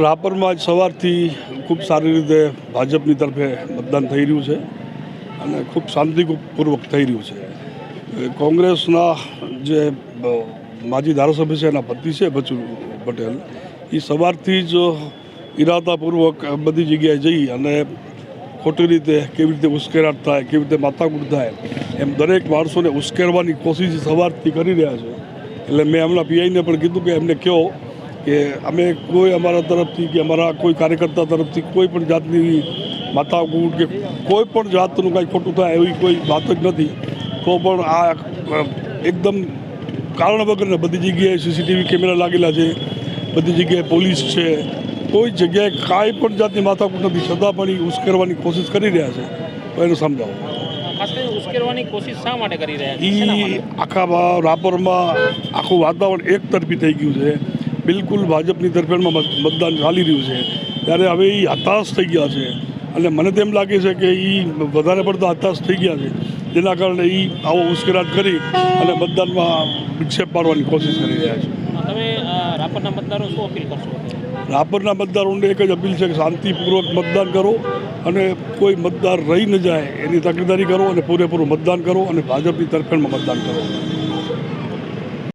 રાપરમાં આજ સવારથી ખૂબ સારી રીતે ભાજપની તરફે મતદાન થઈ રહ્યું છે અને ખૂબ શાંતિપૂર્વક થઈ રહ્યું છે. કોંગ્રેસના જે માજી ધારાસભ્ય છે, એના પતિ છે બચુ પટેલ, એ સવારથી જ ઇરાદાપૂર્વક બધી જગ્યાએ જઈ અને ખોટી રીતે કેવી રીતે ઉશ્કેરાટ થાય, કેવી રીતે માથાકૂટ થાય, એમ દરેક માણસોને ઉશ્કેરવાની કોશિશ સવારથી કરી રહ્યા છે. એટલે મેં હમણાં પીઆઈને પણ કીધું કે એમને કહો કે અમે કોઈ અમારા તરફથી કે અમારા કોઈ કાર્યકર્તા તરફથી કોઈ પણ જાતની માથાકૂટ કે કોઈ પણ જાતનું કાંઈ ખોટું થાય એવી કોઈ વાત જ નથી તો પણ આ એકદમ કારણ વગરને બધી જગ્યાએ સીસીટીવી કેમેરા લાગેલા છે બધી જગ્યાએ પોલીસ છે કોઈ જગ્યાએ કાંઈ પણ જાતની માથાકૂટ નથી છતાં પણ એ ઉશ્કેરવાની કોશિશ કરી રહ્યા છે તો એને સમજાવો. ઉશ્કેરવાની કોશિશ શા માટે કરી રહ્યા છે? એ આખા રાપરમાં આખું વાતાવરણ એક તરફી થઈ ગયું છે બિલકુલ ભાજપની તરફેણમાં મતદાન ચાલી રહ્યું છે. ત્યારે હવે એ હતાશ થઈ ગયા છે. અને મને તેમ લાગે છે કે એ વધારે પડતા હતાશ થઈ ગયા છે. જેના કારણે એ આવો ઉશ્કેરાટ કરી અને મતદાનમાં વિક્ષેપ પાડવાની કોશિશ કરી રહ્યા છે. તમે રાપરના મતદારો શું અપીલ કરશો? રાપરના મતદારોને એક જ અપીલ છે કે શાંતિપૂર્વક મતદાન કરો અને કોઈ મતદાર રહી ન જાય એની તકેદારી કરો અને પૂરેપૂરું મતદાન કરો અને ભાજપની તરફેણમાં મતદાન કરો.